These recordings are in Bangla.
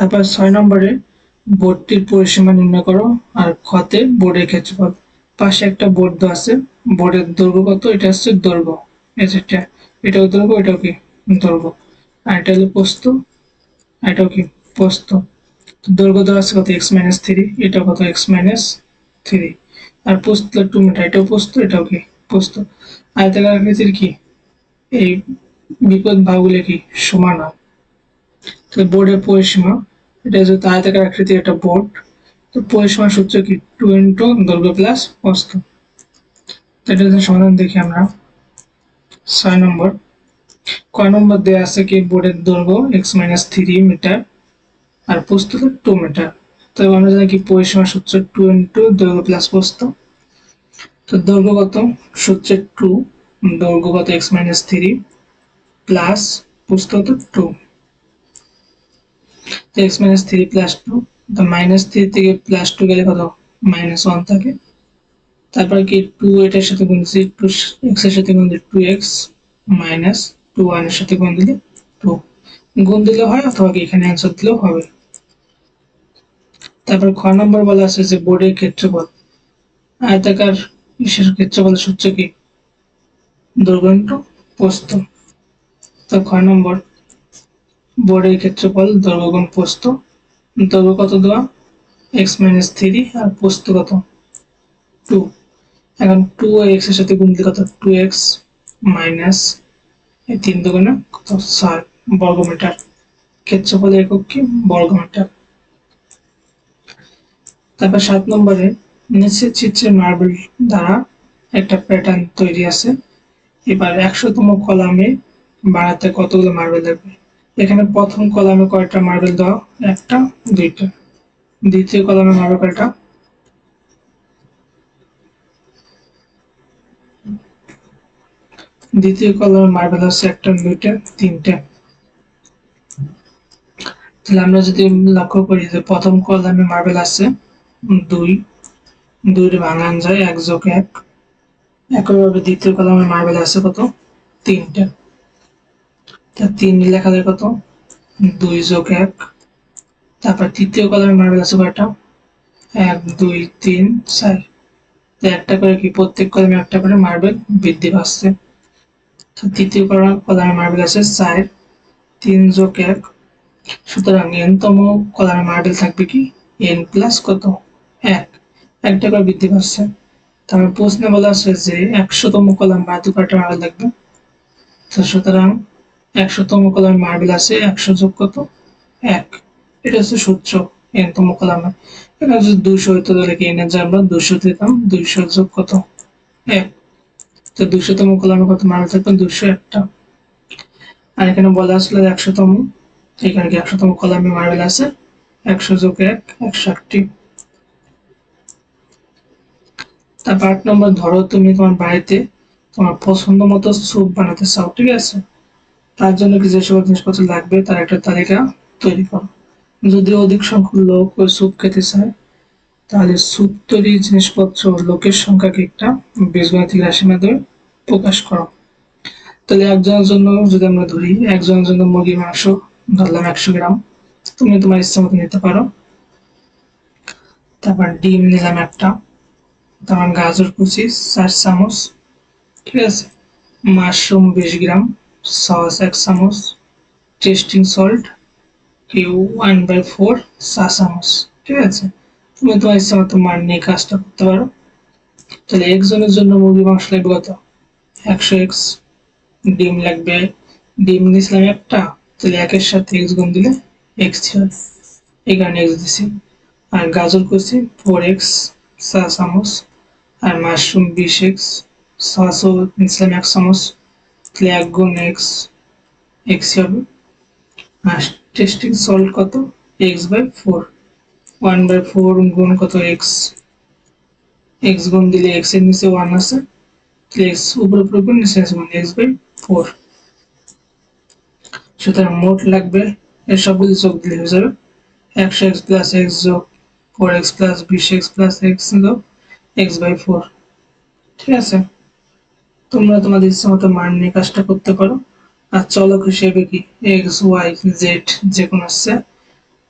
তারপর ছয় নম্বরে বোর্ডটির পরিসীমা নির্ণয় করো, আর খতে বোর্ডের ক্ষেত্রফল। পাশে একটা বোর্ড আছে, বোর্ডের দৈর্ঘ্য কত? এটা হচ্ছে দৈর্ঘ্য। এটা, এটাও দৈর্ঘ্য, এটাও কি? দৈর্ঘ্য। আর এটা হলো পোস্ত আর এটাও কি? পোস্ত দৈর্ঘ্য দেওয়া আছে কত? এক্স মাইনাস থ্রি এটা কত? এক্স মাইনাস থ্রি আর পোস্ত টু মিটার এটাও পোস্ত এটাও কি? পোস্ত আয়তাকার আকৃতির কি? এই বিপদ ভাগগুলো কি? সমান হয়। তো বোর্ডের পরিসীমা এটা যেহেতু আয়তাকার আকৃতির একটা বোর্ড তো পরিসীমা সূত্র কি? টু ইন্টু দৈর্ঘ্য প্লাস প্রস্থ তো এটা সমাধান দেখি আমরা। ছয় নম্বর। কয় নম্বর দেওয়া আছে কি? বোর্ডের দৈর্ঘ্য এক্স মাইনাস থ্রি মিটার আর প্রস্থ টু মিটার তো আমরা জানি কি? পরিসীমা সূত্র টু ইন্টু দৈর্ঘ্য প্লাস প্রস্থ তো দৈর্ঘ্য কত? সূত্রে টু দৈর্ঘ্য কত? এক্স মাইনাস থ্রি প্লাস প্রস্থ two x minus three plus two তো মাইনাস থ্রি থেকে প্লাস টু গেলে কত? মাইনাস ওয়ান থাকে। তারপর কি টু এটার সাথে গুণ দিচ্ছি টু এক্সের সাথে গুণ দিলে টু এক্স মাইনাস টু ওয়ানের সাথে গুণ দিলে টু গুণ দিলে হয় অথবা কি এখানে অ্যান্সার দিলেও হবে। তারপর খ নম্বর বলা আছে যে বোর্ডের ক্ষেত্রফল। আয়তাকার বিশেষ ক্ষেত্রফলের সূত্র কি? ইন্টু প্রস্থ তো খ নম্বর বোর্ডের ক্ষেত্রফল দৈর্ঘ্য গুণ প্রস্থ দৈর্ঘ্য কত দেওয়া? এক্স মাইনাস থ্রি আর প্রস্থ কত? টু এখন টু এক্সের সাথে গুণ দিলে কত? টু এক্স মাইনাস এই তিন দুগুণে কত? ছয় বর্গমিটার। ক্ষেত্রফল একক কি? বর্গমিটার। তারপর সাত নম্বরে নিচের চিত্রের মার্বেল দ্বারা একটা প্যাটার্ন তৈরি আছে। এবার একশোতম কলামে বাড়াতে কতগুলো মার্বেল লাগবে? এখানে প্রথম কলামে কয়টা মার্বেল দেওয়া? একটা, দুইটা। দ্বিতীয় কলামে মার্বেল কয়টা? দ্বিতীয় কলামে মার্বেল হচ্ছে একটা, দুইটা, তিনটা। তাহলে আমরা যদি লক্ষ্য করি যে প্রথম কলামে মার্বেল আছে, দুই। দুইটা ভাঙান যায়, এক যোগ এক। একইভাবে দ্বিতীয় কলামে মার্বেল আছে কত? তিনটা। তা তিন লেখা যায় কত? দুই যোগ এক। তারপর তৃতীয় কলামে মার্বেল আছে কয়টা? এক, দুই, তিন, চার। একটা করে কি প্রত্যেক কলামে একটা করে মার্বেল বৃদ্ধি পাচ্ছে। তৃতীয় কলামে মার্বেল আছে চার, তিন যোগ এক। সুতরাং এন তম কলামে মার্বেল থাকবে কি? এন প্লাস কত? এক। একটা করে বৃদ্ধি পাচ্ছে। তারপর প্রশ্নে বলা আছে যে একশোতম কলাম বা দু কয়টা মার্বেল থাকবে তো সুতরাং একশোতম কলামে মার্বেল আছে, একশো যোগ কত? এক। এটা হচ্ছে সূত্র এন তম কলামে। এখানে যদি দুইশো হইতো তাহলে কি এনের জানব দুইশো দিতাম, দুইশো যোগ কত? এক। তো দুইশোতম কলামে কত মার্বেল থাকবে? দুইশো একটা। আর এখানে বলা আসলে একশোতম। এখানে কি একশোতম কলামে মার্বেল আছে? একশো যোগ এক, একশো একটি তারপর আট নম্বর, ধরো তুমি তোমার বাড়িতে তোমার পছন্দ মতো স্যুপ বানাতে চাও, ঠিক আছে? তার জন্য কি যে সকল জিনিসপত্র লাগবে, তার একটা তালিকা তৈরি করো। যদি অধিক সংখ্যক লোক ওই স্যুপ খেতে চায়, তাহলে স্যুপ তৈরি জিনিসপত্র লোকের সংখ্যাকে একটা বীজগণিতিক রাশির মাধ্যমে প্রকাশ করো। তাহলে একজনের জন্য যদি আমরা ধরি, একজনের জন্য মুরগির মাংস ধরলাম একশো গ্রাম, তুমি তোমার ইচ্ছা মতো নিতে পারো। তারপর ডিম নিলাম একটা, তারপর গাজর কুচি, চার চামচ, ঠিক আছে। মাশরুম বিশ গ্রাম সস এক চামচ টেস্টিং সল্ট কিউ ওয়ান বাই ফোর চা ঠিক আছে? তুমি তোমার ইচ্ছা মতো মান নিয়ে কাজটা করতে পারো। তাহলে একজনের জন্য মুরগি মাংস লাগবে কত? একশো এক্স ডিম লাগবে, ডিম নিয়েছিলাম একটা, তাহলে একের সাথে এক্স গুণ দিলে এক্স হয়। এই কারণে এক্স দিছি। আর গাজর করছি ফোর এক্স চা চামচ আর মাশরুম বিশ এক্স সসও নিয়েছিলাম এক চামচ তাহলে গুণ এক্স এক্স হবে। আর টেস্টিং সল্ট কত? X by four one by four গুণ কত এক্স এক্স গুণ দিলে এক্সের নিচে ওয়ান আছে। তাহলে এক্স উপরে উপরে গুণ, নিচে গুণ এক্স বাই ফোর সুতরাং মোট লাগবে এর সবগুলো যোগ দিলে হয়ে যাবে। একশো এক্স প্লাস এক্স যোগ ফোর এক্স প্লাস বিশ এক্স প্লাস এক্স যোগ এক্স বাই ফোর ঠিক আছে? তোমরা তোমাদের ইচ্ছা মতো মান নিয়ে কাজটা করতে পারো। আর চলক হিসেবে কি এক্স ওয়াই জেড যে কোনো আসছে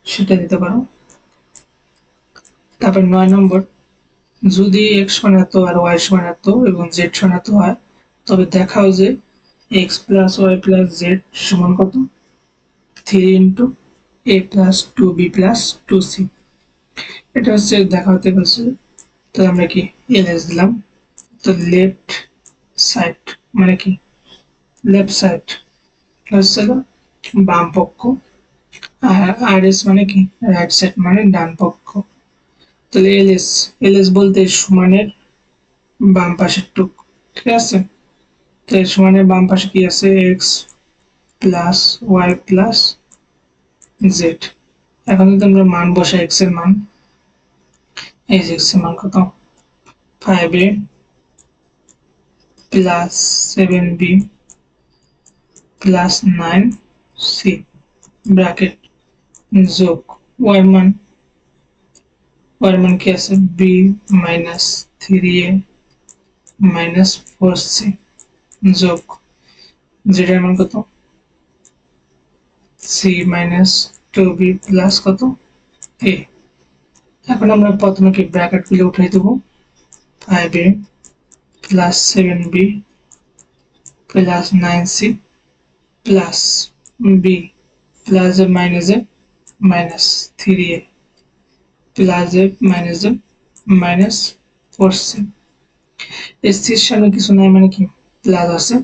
সেটা দিতে পারো। তারপর নয় নম্বর, যদি এক্স সমান এত আর ওয়াই সমান এত এবং জেড সমান এত হয়, তবে দেখাও যে x plus y plus z সমান কত? Three into a plus two b plus two c এটা হচ্ছে দেখা হতে বলছে তো আমরা কি এলএস দিলাম। তো লেফট সাইড মানে কি? লেফট সাইড হচ্ছে বাম পক্ষ। আর আর এস মানে কি? রাইট সাইড মানে ডান পক্ষ। তাহলে এল এস এল এস বলতে সমানের বাম পাশের টুক, ঠিক আছে? তো সমানের বাম পাশে কি আছে? X plus y plus z. এখন যদি আমরা মান বসাই, এক্সের মান, এই যে এক্সের মান কত? Five a plus seven b plus nine c bracket যোগ ওয়াই মান ওয়াই মান কি আছে b minus three a minus four c যোগ যেটার মান কত? C minus two b plus কত? এ এখন আমরা প্রথমে কি ব্র্যাকেটগুলো উঠাই দেবো? Five a plus seven b plus nine c plus b plus a minus a minus three a plus a minus a minus four c এই সির সামনে কিছু নাই মানে কি? প্লাস আছে,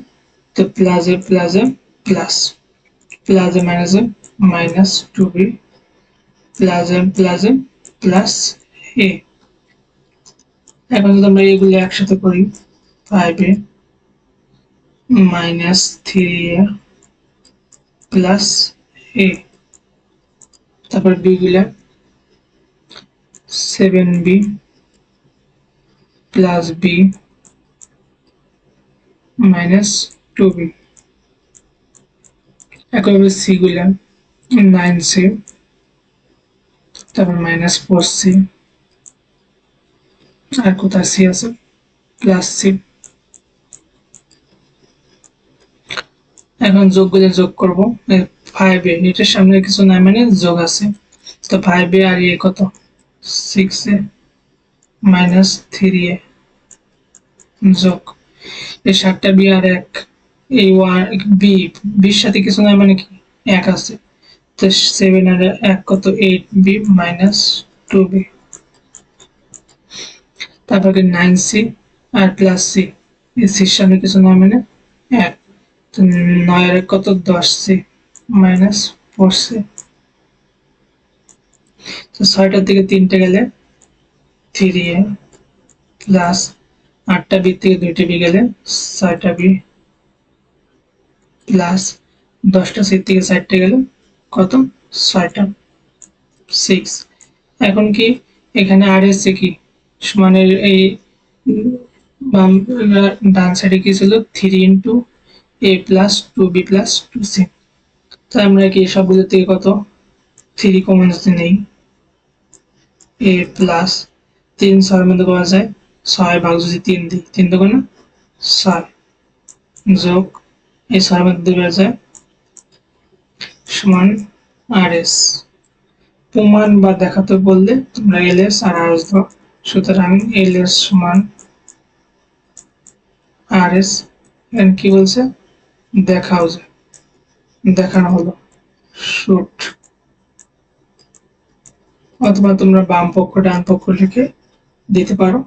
তো plus a plus a plus plus a minus a minus two b plus a plus a plus a এখন যদি আমরা এগুলো একসাথে করি five a minus three a plus a তারপর বি গুলা seven b plus b minus two b একইভাবে সি গুলা নাইন সি তারপর মাইনাস ফোর সি আর কোথায় সি আছে? প্লাস সি এখন যোগগুলো যোগ করব। ফাইভ এ এটার সামনে কিছু নাই মানে যোগ আছে। তো ফাইভ এ আর এ কত? Six a minus three a যোগ। এই সাতটা বি আর এক। এই ওয়ান বি বির সাথে কিছু নাই মানে কি? এক আছে। তো সেভেন আর এক কত? Eight b minus two b তারপর নাইন সি আর প্লাস সি এই সির সামনে কিছু নাই মানে এক। তো নয় কত দশ? সি মাইনাস ফোর সি তো ছয়টার দিকে তিনটে গেলে থ্রি এ প্লাস আটটা বি থেকে দুইটা বি গেলে ছয়টা বি প্লাস দশটা সি থেকে চারটে গেলে কত? ছয়টা। সিক্স। এখন কি এখানে আর এসছে কি? সমানের এই বাম ডান সাইডে কি ছিল? Three into a plus two b plus two c তাই আমরা কি সবগুলো থেকে কত? থ্রি কমন যদি নেই। এ প্লাস তিন ছয়ের মধ্যে পাওয়া যায় ছয় ভাগ যদি তিন দিই, তিন দোকানে ছয়। যোগ, এই ছয়ের মধ্যে বেড়ে যায় সমান আর এস প্রমাণ বা দেখাতে বললে তোমরা এল এস আর আর এস দাও। সুতরাং এল এস সমান আর এস কি বলছে? দেখাও যে দেখানো হলো। শুট অথবা তোমরা বাম পক্ষ ডান পক্ষ লিখে দিতে পারো।